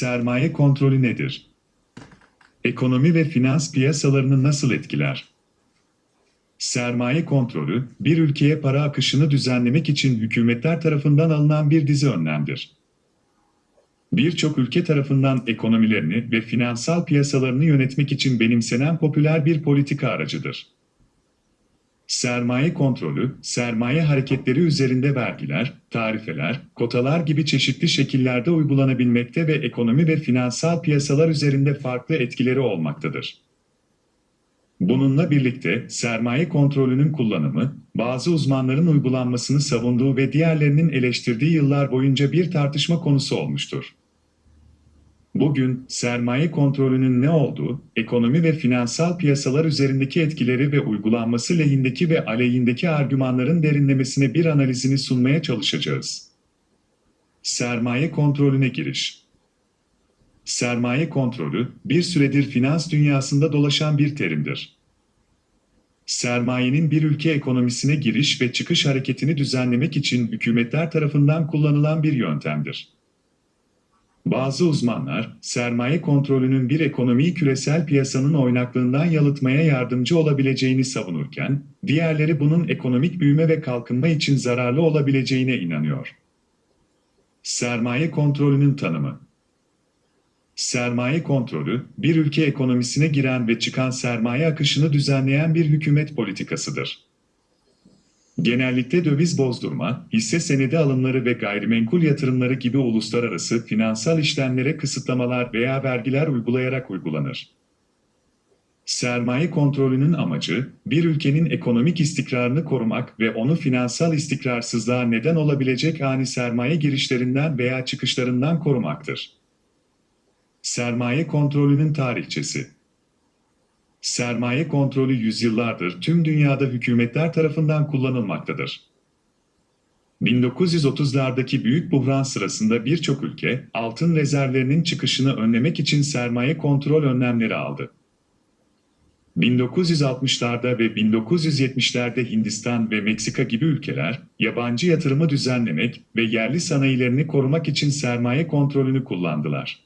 Sermaye kontrolü nedir? Ekonomi ve finans piyasalarını nasıl etkiler? Sermaye kontrolü, bir ülkeye para akışını düzenlemek için hükümetler tarafından alınan bir dizi önlemdir. Birçok ülke tarafından ekonomilerini ve finansal piyasalarını yönetmek için benimsenen popüler bir politika aracıdır. Sermaye kontrolü, sermaye hareketleri üzerinde vergiler, tarifeler, kotalar gibi çeşitli şekillerde uygulanabilmekte ve ekonomi ve finansal piyasalar üzerinde farklı etkileri olmaktadır. Bununla birlikte sermaye kontrolünün kullanımı, bazı uzmanların uygulanmasını savunduğu ve diğerlerinin eleştirdiği yıllar boyunca bir tartışma konusu olmuştur. Bugün sermaye kontrolünün ne olduğu, ekonomi ve finansal piyasalar üzerindeki etkileri ve uygulanması lehindeki ve aleyhindeki argümanların derinlemesine bir analizini sunmaya çalışacağız. Sermaye kontrolüne giriş Sermaye kontrolü, bir süredir finans dünyasında dolaşan bir terimdir. Sermayenin bir ülke ekonomisine giriş ve çıkış hareketini düzenlemek için hükümetler tarafından kullanılan bir yöntemdir. Bazı uzmanlar, sermaye kontrolünün bir ekonomiyi küresel piyasanın oynaklığından yalıtmaya yardımcı olabileceğini savunurken, diğerleri bunun ekonomik büyüme ve kalkınma için zararlı olabileceğine inanıyor. Sermaye kontrolünün tanımı Sermaye kontrolü, bir ülke ekonomisine giren ve çıkan sermaye akışını düzenleyen bir hükümet politikasıdır. Genellikle döviz bozdurma, hisse senedi alımları ve gayrimenkul yatırımları gibi uluslararası finansal işlemlere kısıtlamalar veya vergiler uygulayarak uygulanır. Sermaye kontrolünün amacı, bir ülkenin ekonomik istikrarını korumak ve onu finansal istikrarsızlığa neden olabilecek ani sermaye girişlerinden veya çıkışlarından korumaktır. Sermaye kontrolünün tarihçesi Sermaye kontrolü yüzyıllardır tüm dünyada hükümetler tarafından kullanılmaktadır. 1930'lardaki büyük buhran sırasında birçok ülke altın rezervlerinin çıkışını önlemek için sermaye kontrol önlemleri aldı. 1960'larda ve 1970'lerde Hindistan ve Meksika gibi ülkeler yabancı yatırımı düzenlemek ve yerli sanayilerini korumak için sermaye kontrolünü kullandılar.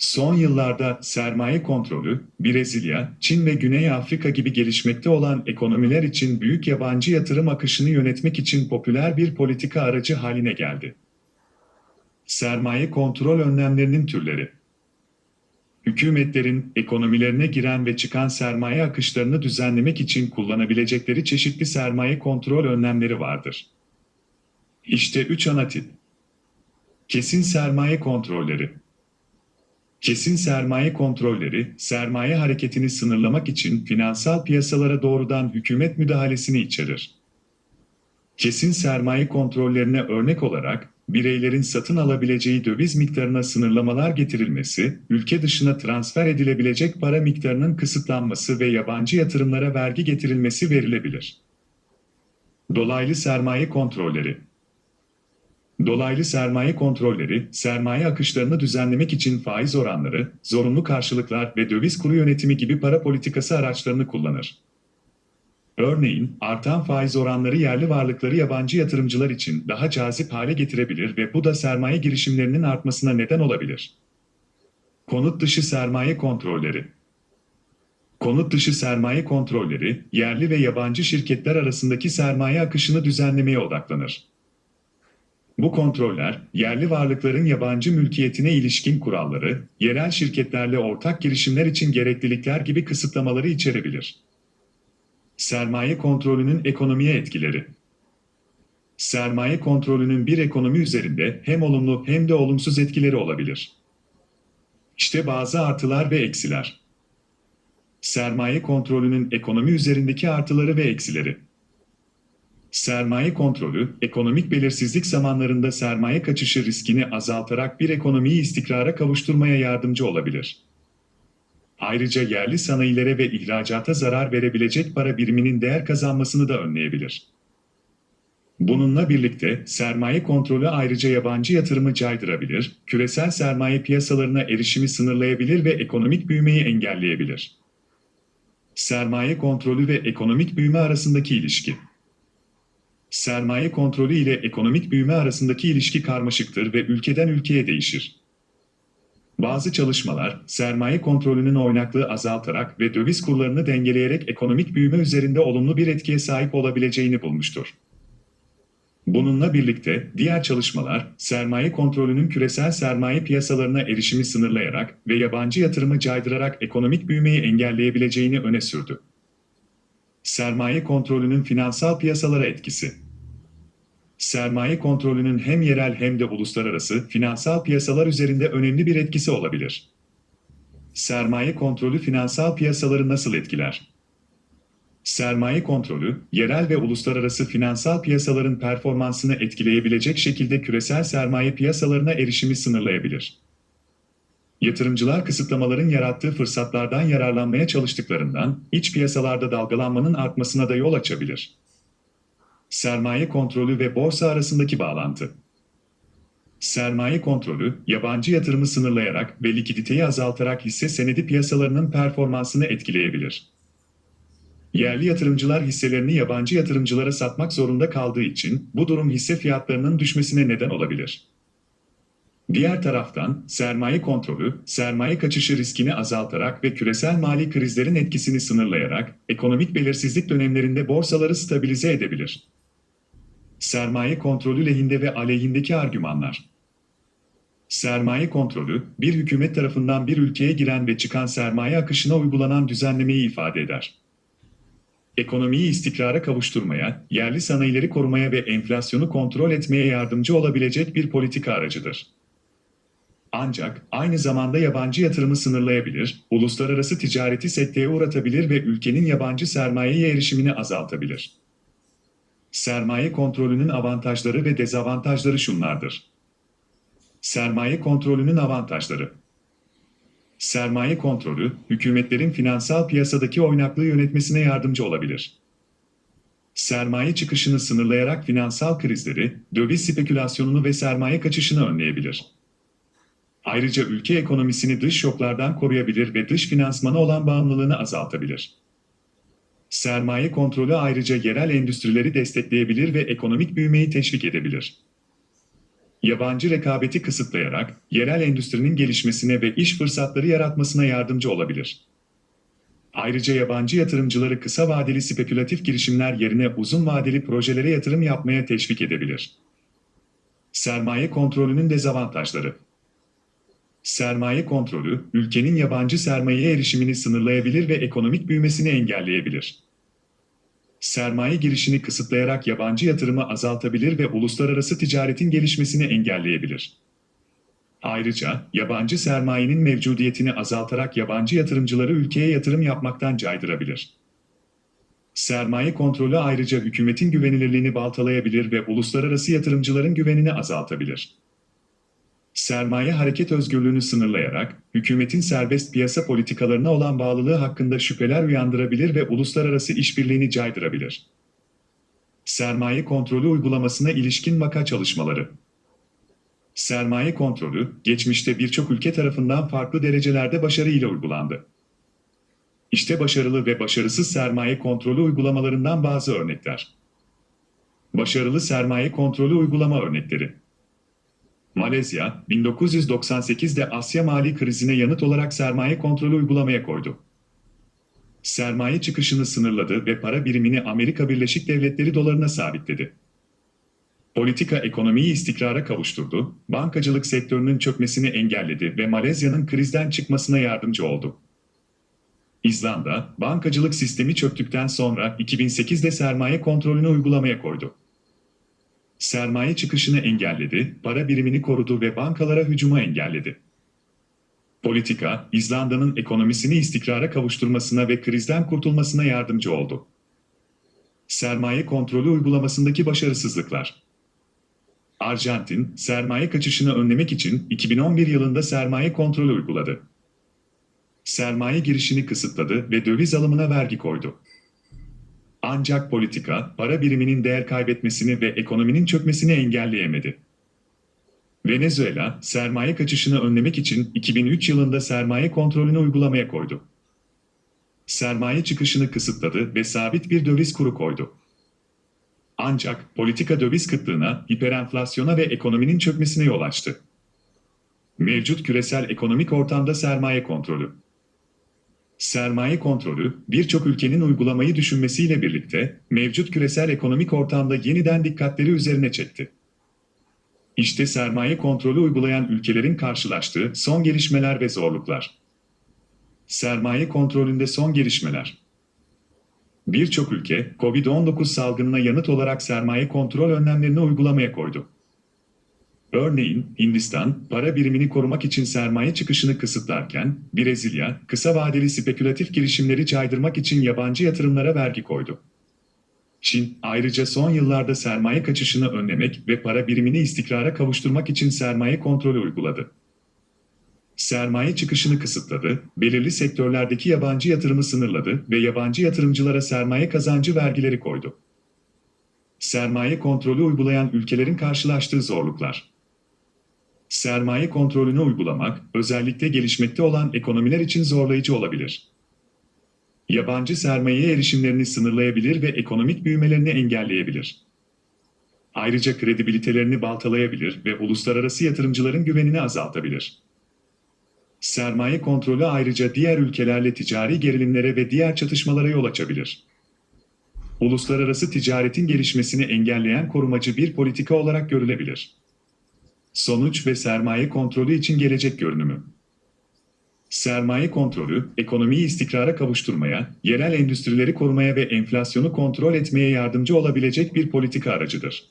Son yıllarda sermaye kontrolü, Brezilya, Çin ve Güney Afrika gibi gelişmekte olan ekonomiler için büyük yabancı yatırım akışını yönetmek için popüler bir politika aracı haline geldi. Sermaye kontrol önlemlerinin türleri Hükümetlerin ekonomilerine giren ve çıkan sermaye akışlarını düzenlemek için kullanabilecekleri çeşitli sermaye kontrol önlemleri vardır. İşte üç ana tip. Kesin sermaye kontrolleri Kesin sermaye kontrolleri, sermaye hareketini sınırlamak için finansal piyasalara doğrudan hükümet müdahalesini içerir. Kesin sermaye kontrollerine örnek olarak, bireylerin satın alabileceği döviz miktarına sınırlamalar getirilmesi, ülke dışına transfer edilebilecek para miktarının kısıtlanması ve yabancı yatırımlara vergi getirilmesi verilebilir. Dolaylı sermaye kontrolleri Dolaylı sermaye kontrolleri, sermaye akışlarını düzenlemek için faiz oranları, zorunlu karşılıklar ve döviz kuru yönetimi gibi para politikası araçlarını kullanır. Örneğin, artan faiz oranları yerli varlıkları yabancı yatırımcılar için daha cazip hale getirebilir ve bu da sermaye girişimlerinin artmasına neden olabilir. Konut dışı sermaye kontrolleri Konut dışı sermaye kontrolleri, yerli ve yabancı şirketler arasındaki sermaye akışını düzenlemeye odaklanır. Bu kontroller, yerli varlıkların yabancı mülkiyetine ilişkin kuralları, yerel şirketlerle ortak girişimler için gereklilikler gibi kısıtlamaları içerebilir. Sermaye kontrolünün ekonomiye etkileri Sermaye kontrolünün bir ekonomi üzerinde hem olumlu hem de olumsuz etkileri olabilir. İşte bazı artılar ve eksiler. Sermaye kontrolünün ekonomi üzerindeki artıları ve eksileri. Sermaye kontrolü, ekonomik belirsizlik zamanlarında sermaye kaçışı riskini azaltarak bir ekonomiyi istikrara kavuşturmaya yardımcı olabilir. Ayrıca yerli sanayilere ve ihracata zarar verebilecek para biriminin değer kazanmasını da önleyebilir. Bununla birlikte sermaye kontrolü ayrıca yabancı yatırımı caydırabilir, küresel sermaye piyasalarına erişimi sınırlayabilir ve ekonomik büyümeyi engelleyebilir. Sermaye kontrolü ve ekonomik büyüme arasındaki ilişki sermaye kontrolü ile ekonomik büyüme arasındaki ilişki karmaşıktır ve ülkeden ülkeye değişir. Bazı çalışmalar, sermaye kontrolünün oynaklığı azaltarak ve döviz kurlarını dengeleyerek ekonomik büyüme üzerinde olumlu bir etkiye sahip olabileceğini bulmuştur. Bununla birlikte diğer çalışmalar, sermaye kontrolünün küresel sermaye piyasalarına erişimi sınırlayarak ve yabancı yatırımı caydırarak ekonomik büyümeyi engelleyebileceğini öne sürdü. Sermaye kontrolünün finansal piyasalara etkisi sermaye kontrolünün hem yerel hem de uluslararası finansal piyasalar üzerinde önemli bir etkisi olabilir. Sermaye kontrolü finansal piyasaları nasıl etkiler? Sermaye kontrolü, yerel ve uluslararası finansal piyasaların performansını etkileyebilecek şekilde küresel sermaye piyasalarına erişimi sınırlayabilir. Yatırımcılar kısıtlamaların yarattığı fırsatlardan yararlanmaya çalıştıklarından iç piyasalarda dalgalanmanın artmasına da yol açabilir sermaye kontrolü ve borsa arasındaki bağlantı. Sermaye kontrolü, yabancı yatırımı sınırlayarak ve likiditeyi azaltarak hisse senedi piyasalarının performansını etkileyebilir. Yerli yatırımcılar hisselerini yabancı yatırımcılara satmak zorunda kaldığı için bu durum hisse fiyatlarının düşmesine neden olabilir. Diğer taraftan sermaye kontrolü, sermaye kaçışı riskini azaltarak ve küresel mali krizlerin etkisini sınırlayarak ekonomik belirsizlik dönemlerinde borsaları stabilize edebilir sermaye kontrolü lehinde ve aleyhindeki argümanlar. Sermaye kontrolü, bir hükümet tarafından bir ülkeye giren ve çıkan sermaye akışına uygulanan düzenlemeyi ifade eder. Ekonomiyi istikrara kavuşturmaya, yerli sanayileri korumaya ve enflasyonu kontrol etmeye yardımcı olabilecek bir politika aracıdır. Ancak aynı zamanda yabancı yatırımı sınırlayabilir, uluslararası ticareti sekteye uğratabilir ve ülkenin yabancı sermayeye erişimini azaltabilir. Sermaye kontrolünün avantajları ve dezavantajları şunlardır. Sermaye kontrolünün avantajları Sermaye kontrolü, hükümetlerin finansal piyasadaki oynaklığı yönetmesine yardımcı olabilir. Sermaye çıkışını sınırlayarak finansal krizleri, döviz spekülasyonunu ve sermaye kaçışını önleyebilir. Ayrıca ülke ekonomisini dış şoklardan koruyabilir ve dış finansmana olan bağımlılığını azaltabilir. Sermaye kontrolü ayrıca yerel endüstrileri destekleyebilir ve ekonomik büyümeyi teşvik edebilir. Yabancı rekabeti kısıtlayarak yerel endüstrinin gelişmesine ve iş fırsatları yaratmasına yardımcı olabilir. Ayrıca yabancı yatırımcıları kısa vadeli spekülatif girişimler yerine uzun vadeli projelere yatırım yapmaya teşvik edebilir. Sermaye kontrolünün dezavantajları Sermaye kontrolü, ülkenin yabancı sermayeye erişimini sınırlayabilir ve ekonomik büyümesini engelleyebilir. Sermaye girişini kısıtlayarak yabancı yatırımı azaltabilir ve uluslararası ticaretin gelişmesini engelleyebilir. Ayrıca yabancı sermayenin mevcudiyetini azaltarak yabancı yatırımcıları ülkeye yatırım yapmaktan caydırabilir. Sermaye kontrolü ayrıca hükümetin güvenilirliğini baltalayabilir ve uluslararası yatırımcıların güvenini azaltabilir sermaye hareket özgürlüğünü sınırlayarak, hükümetin serbest piyasa politikalarına olan bağlılığı hakkında şüpheler uyandırabilir ve uluslararası işbirliğini caydırabilir. Sermaye kontrolü uygulamasına ilişkin vaka çalışmaları Sermaye kontrolü, geçmişte birçok ülke tarafından farklı derecelerde başarıyla uygulandı. İşte başarılı ve başarısız sermaye kontrolü uygulamalarından bazı örnekler. Başarılı sermaye kontrolü uygulama örnekleri Malezya, 1998'de Asya mali krizine yanıt olarak sermaye kontrolü uygulamaya koydu. Sermaye çıkışını sınırladı ve para birimini Amerika Birleşik Devletleri dolarına sabitledi. Politika ekonomiyi istikrara kavuşturdu, bankacılık sektörünün çökmesini engelledi ve Malezya'nın krizden çıkmasına yardımcı oldu. İzlanda, bankacılık sistemi çöktükten sonra 2008'de sermaye kontrolünü uygulamaya koydu sermaye çıkışını engelledi, para birimini korudu ve bankalara hücumu engelledi. Politika, İzlanda'nın ekonomisini istikrara kavuşturmasına ve krizden kurtulmasına yardımcı oldu. Sermaye kontrolü uygulamasındaki başarısızlıklar. Arjantin, sermaye kaçışını önlemek için 2011 yılında sermaye kontrolü uyguladı. Sermaye girişini kısıtladı ve döviz alımına vergi koydu. Ancak politika, para biriminin değer kaybetmesini ve ekonominin çökmesini engelleyemedi. Venezuela, sermaye kaçışını önlemek için 2003 yılında sermaye kontrolünü uygulamaya koydu. Sermaye çıkışını kısıtladı ve sabit bir döviz kuru koydu. Ancak politika döviz kıtlığına, hiperenflasyona ve ekonominin çökmesine yol açtı. Mevcut küresel ekonomik ortamda sermaye kontrolü. Sermaye kontrolü, birçok ülkenin uygulamayı düşünmesiyle birlikte mevcut küresel ekonomik ortamda yeniden dikkatleri üzerine çekti. İşte sermaye kontrolü uygulayan ülkelerin karşılaştığı son gelişmeler ve zorluklar. Sermaye kontrolünde son gelişmeler. Birçok ülke, COVID-19 salgınına yanıt olarak sermaye kontrol önlemlerini uygulamaya koydu. Örneğin Hindistan, para birimini korumak için sermaye çıkışını kısıtlarken, Brezilya, kısa vadeli spekülatif girişimleri caydırmak için yabancı yatırımlara vergi koydu. Çin, ayrıca son yıllarda sermaye kaçışını önlemek ve para birimini istikrara kavuşturmak için sermaye kontrolü uyguladı. Sermaye çıkışını kısıtladı, belirli sektörlerdeki yabancı yatırımı sınırladı ve yabancı yatırımcılara sermaye kazancı vergileri koydu. Sermaye kontrolü uygulayan ülkelerin karşılaştığı zorluklar. Sermaye kontrolünü uygulamak, özellikle gelişmekte olan ekonomiler için zorlayıcı olabilir. Yabancı sermayeye erişimlerini sınırlayabilir ve ekonomik büyümelerini engelleyebilir. Ayrıca kredibilitelerini baltalayabilir ve uluslararası yatırımcıların güvenini azaltabilir. Sermaye kontrolü ayrıca diğer ülkelerle ticari gerilimlere ve diğer çatışmalara yol açabilir. Uluslararası ticaretin gelişmesini engelleyen korumacı bir politika olarak görülebilir. Sonuç ve sermaye kontrolü için gelecek görünümü. Sermaye kontrolü, ekonomiyi istikrara kavuşturmaya, yerel endüstrileri korumaya ve enflasyonu kontrol etmeye yardımcı olabilecek bir politika aracıdır.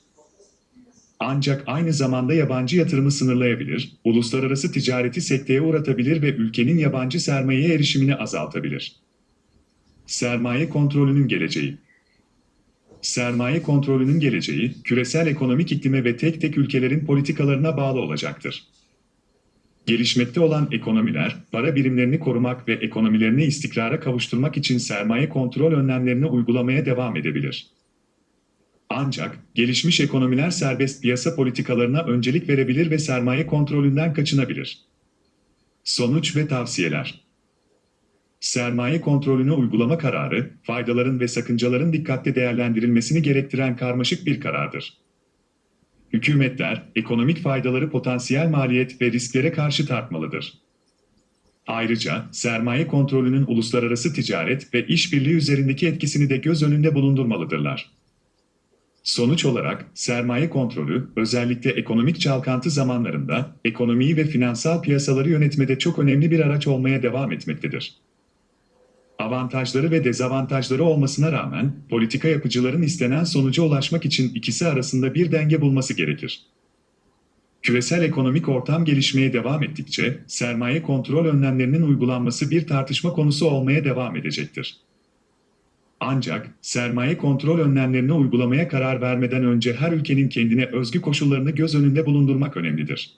Ancak aynı zamanda yabancı yatırımı sınırlayabilir, uluslararası ticareti sekteye uğratabilir ve ülkenin yabancı sermayeye erişimini azaltabilir. Sermaye kontrolünün geleceği Sermaye kontrolünün geleceği, küresel ekonomik iklime ve tek tek ülkelerin politikalarına bağlı olacaktır. Gelişmekte olan ekonomiler, para birimlerini korumak ve ekonomilerini istikrara kavuşturmak için sermaye kontrol önlemlerini uygulamaya devam edebilir. Ancak gelişmiş ekonomiler serbest piyasa politikalarına öncelik verebilir ve sermaye kontrolünden kaçınabilir. Sonuç ve tavsiyeler Sermaye kontrolünü uygulama kararı, faydaların ve sakıncaların dikkatle değerlendirilmesini gerektiren karmaşık bir karardır. Hükümetler, ekonomik faydaları potansiyel maliyet ve risklere karşı tartmalıdır. Ayrıca sermaye kontrolünün uluslararası ticaret ve işbirliği üzerindeki etkisini de göz önünde bulundurmalıdırlar. Sonuç olarak sermaye kontrolü özellikle ekonomik çalkantı zamanlarında ekonomiyi ve finansal piyasaları yönetmede çok önemli bir araç olmaya devam etmektedir. Avantajları ve dezavantajları olmasına rağmen politika yapıcıların istenen sonuca ulaşmak için ikisi arasında bir denge bulması gerekir. Küresel ekonomik ortam gelişmeye devam ettikçe sermaye kontrol önlemlerinin uygulanması bir tartışma konusu olmaya devam edecektir. Ancak sermaye kontrol önlemlerini uygulamaya karar vermeden önce her ülkenin kendine özgü koşullarını göz önünde bulundurmak önemlidir.